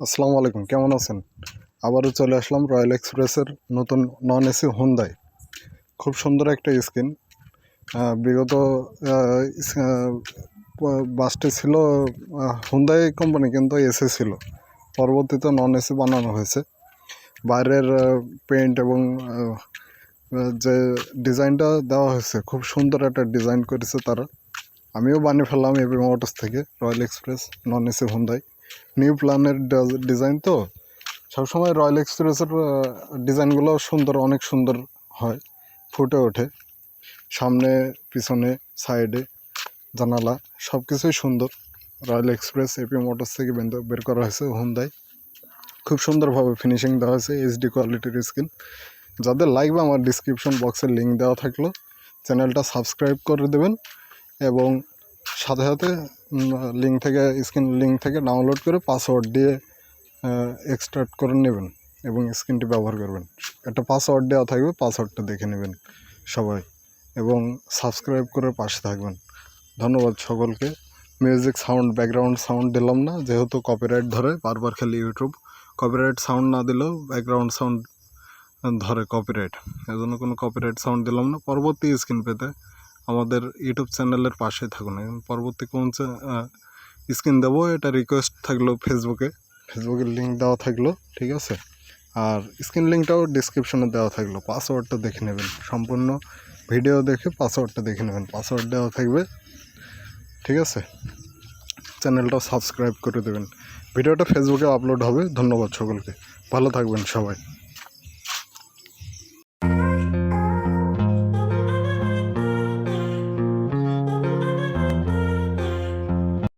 আসসালামু আলাইকুম, কেমন আছেন? আবারও চলে আসলাম রয়্যাল এক্সপ্রেসের নতুন নন এসি হুন্দাই। খুব সুন্দর একটা স্ক্রিন বিগত বাসটি ছিল হুন্দাই কোম্পানি, কিন্তু এসি ছিল। পরবর্তীতে নন এসি বানানো হয়েছে। বাইরের পেন্ট এবং যে ডিজাইনটা দেওয়া হয়েছে, খুব সুন্দর একটা ডিজাইন করেছে তারা। আমিও বানিয়ে ফেললাম এবি মোটরস থেকে, Royal Express, non AC Hyundai. New প্ল্যানের ডিজাইন তো। সবসময় রয়্যাল এক্সপ্রেসের ডিজাইনগুলো সুন্দর, অনেক সুন্দর হয়। ফুটে ওঠে। সামনে, পিছনে সাইডে জানালা সব কিছুই সুন্দর রয়্যাল এক্সপ্রেস এপি মোটরস থেকে বের- বের করা হয়েছে হুন্দাই খুব সুন্দরভাবে ফিনিশিং দেওয়া হয়েছে এইচডি কোয়ালিটির স্ক্রিন যাদের লাগবে আমার ডিসক্রিপশন বক্সে লিঙ্ক দেওয়া থাকল। চ্যানেলটা সাবস্ক্রাইব করে দেবেন এবং সাথে সাথে লিঙ্ক থেকে স্ক্রিন লিঙ্ক থেকে ডাউনলোড করে পাসওয়ার্ড দিয়ে এক্সট্রাক্ট করে নেবেন এবং স্ক্রিনটি ব্যবহার করবেন। একটা পাসওয়ার্ড দেওয়া থাকবে পাসওয়ার্ডটা দেখে নেবেন সবাই এবং সাবস্ক্রাইব করে পাশে থাকবেন। ধন্যবাদ সকলকে। মিউজিক সাউন্ড ব্যাকগ্রাউন্ড সাউন্ড দিলাম না, যেহেতু কপিরাইট ধরে, বারবার খালি ইউটিউব কপিরাইট সাউন্ড না দিলেও ব্যাকগ্রাউন্ড সাউন্ড ধরে কপিরাইট এজন্য কোনো কপিরাইট সাউন্ড দিলাম না। পরবর্তী স্ক্রিন পেতে আমাদের ইউটিউব চ্যানেলের পাশে থাকুন। পরবর্তী কোন স্ক্রিন দেবো, এটা রিকোয়েস্ট থাকল ফেসবুকে ফেসবুকের লিঙ্ক দেওয়া থাকল, ঠিক আছে? আর স্ক্রিন লিঙ্কটাও ডিসক্রিপশনে দেওয়া থাকল। পাসওয়ার্ডটা দেখে নেবেন, সম্পূর্ণ ভিডিও দেখে পাসওয়ার্ডটা দেখে নেবেন। পাসওয়ার্ড দেওয়া থাকবে, ঠিক আছে? চ্যানেলটাও সাবস্ক্রাইব করে দেবেন। ভিডিওটা ফেসবুকে আপলোড হবে। ধন্যবাদ সকলকে। ভালো থাকবেন সবাই।